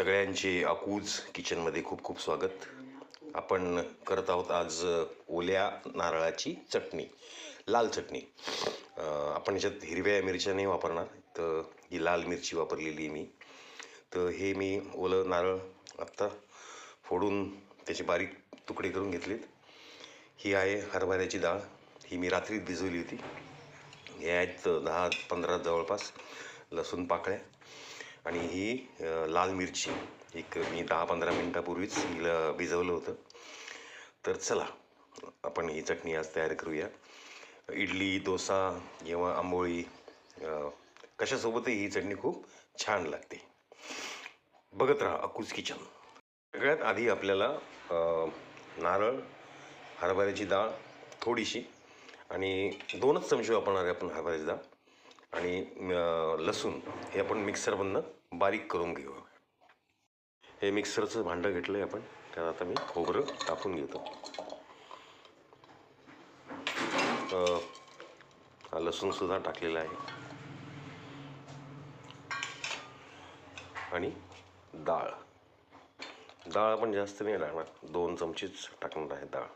सगळ्यांचे अकूज किचनमध्ये खूप खूप स्वागत. आपण करत आहोत आज ओल्या नारळाची चटणी लाल चटणी. आपण याच्यात हिरव्या मिरच्या नाही वापरणार तर ही लाल मिरची वापरलेली आहे मी. तर हे मी ओलं नारळ आत्ता फोडून त्याचे बारीक तुकडे करून घेतलेत. ही आहे हरभऱ्याची डाळ. ही मी रात्रीत भिजवली होती. हे आहेत दहा पंधरा जवळपास लसूण पाकळ्या. आणि ही लाल मिरची. एक मी दहा पंधरा मिनटापूर्वीच हिला भिजवलं होतं. तर चला आपण ही चटणी आज तयार करूया. इडली डोसा किंवा आंबोळी कशासोबतही ही चटणी खूप छान लागते. बघत राहा अकूज किचन. सगळ्यात आधी आपल्याला नारळ हरभऱ्याची डाळ थोडीशी आणि दोनच चमचे वापरणार आहे आपण हरभऱ्याची डाळ. आणि लसूण हे आपण मिक्सरमधनं बारीक करून घेऊ. हे मिक्सरचं भांडं घेतलं आहे आपण त्यात आता मी खोबरं टाकून घेतो. लसूणसुद्धा टाकलेला आहे. आणि डाळ. डाळ आपण जास्त नाही टाकणार दोन चमचेच टाकणार आहे डाळ.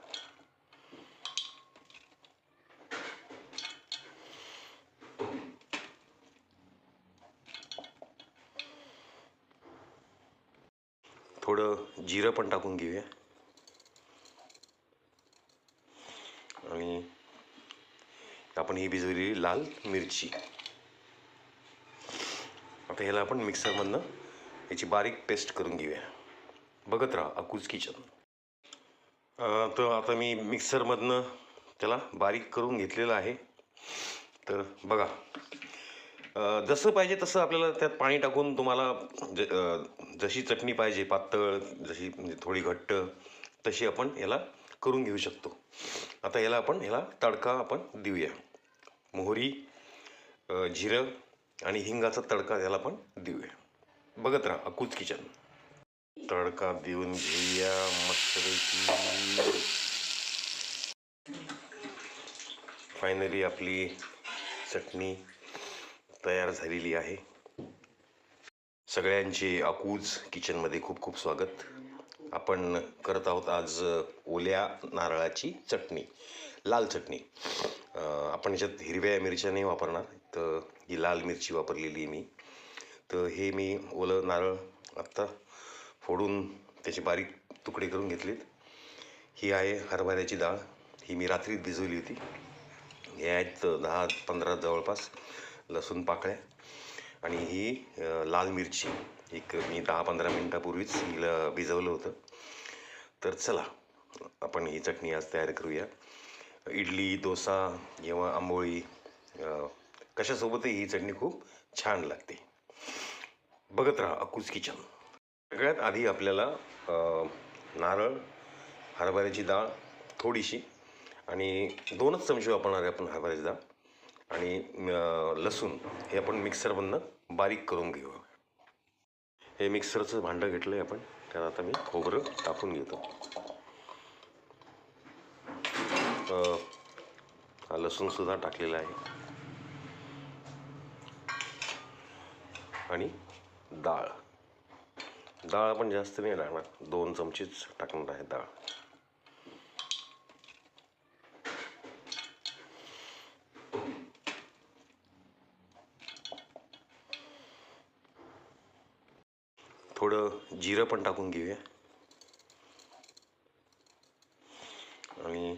थोडं जिरं पण टाकून घेऊया. आणि आपण ही भिजवलेली लाल मिरची. आता ह्याला आपण मिक्सरमधनं याची बारीक पेस्ट करून घेऊया. बघत राहा अकूज किचन. तर आता मी मिक्सरमधनं त्याला बारीक करून घेतलेलं आहे. तर बघा जसं पाहिजे तसं आपल्याला त्यात पाणी टाकून तुम्हाला म्हणजे, ज जशी चटणी पाहिजे पातळ जशी म्हणजे थोडी घट्ट तशी आपण याला करून घेऊ शकतो. आता याला आपण याला तडका आपण देऊया. मोहरी जिरं आणि हिंगाचा तडका याला आपण देऊया. बघत राहा अकूज किचन. तडका देऊन घेऊया मस्तपैकी. फायनली आपली चटणी. तयार झालेली आहे. सगळ्यांचे अकूज किचनमध्ये खूप खूप स्वागत. आपण करत आहोत आज ओल्या नारळाची चटणी लाल चटणी. आपण याच्यात हिरव्या मिरच्या नाही वापरणार तर ही लाल मिरची वापरलेली आहे मी. तर हे मी ओलं नारळ आत्ता फोडून त्याचे बारीक तुकडे करून घेतलेत. ही आहे हरभऱ्याची डाळ. ही मी रात्रीत भिजवली होती. हे आहेत दहा पंधरा जवळपास. लसूण पाकळ्या आणि ही लाल मिरची. एक मी दहा पंधरा मिनटापूर्वीच हिला भिजवलं होतं. तर चला आपण ही चटणी आज तयार करूया. इडली डोसा किंवा आंबोळी कशासोबतही ही चटणी खूप छान लागते. बघत राहा अकूज किचन. सगळ्यात आधी आपल्याला नारळ हरभऱ्याची डाळ थोडीशी आणि दोनच चमचे वापरणार आहे आपण हरभऱ्याची डाळ. आणि लसूण हे आपण मिक्सरमधनं बारीक करून घेऊ हे मिक्सरचं भांडं घेतलं आहे आपण त्यात आता मी खोबरं टाकून घेतो. अं, हा लसूणसुद्धा टाकलेला आहे. आणि डाळ. डाळ आपण जास्त नाही लागणार दोन चमचेच टाकणार आहे डाळ. थोडं जिरं पण टाकून घेऊया. आणि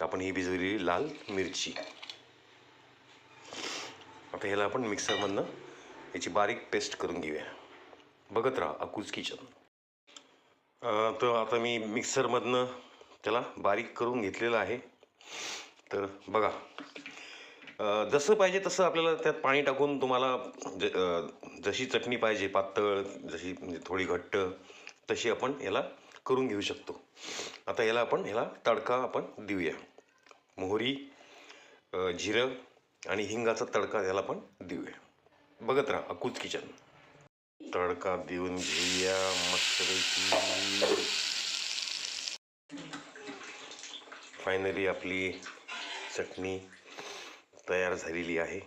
आपण ही भिजवलेली लाल मिरची. आता ह्याला आपण मिक्सरमधनं याची बारीक पेस्ट करून घेऊया. बघत राहा अकूज किचन. तर आता मी मिक्सरमधनं त्याला बारीक करून घेतलेलं आहे. तर बघा जसं पाहिजे तसं आपल्याला त्यात पाणी टाकून तुम्हाला ज जशी चटणी पाहिजे पातळ जशी म्हणजे थोडी घट्ट तशी आपण याला करून घेऊ शकतो. आता याला आपण याला तडका आपण देऊया. मोहरी जिरं आणि हिंगाचा तडका याला आपण देऊया. बघत राहा अकूच किचन. तडका देऊन घेऊया मस्तपैकी. फायनली आपली चटणी. तयार झालेली आहे.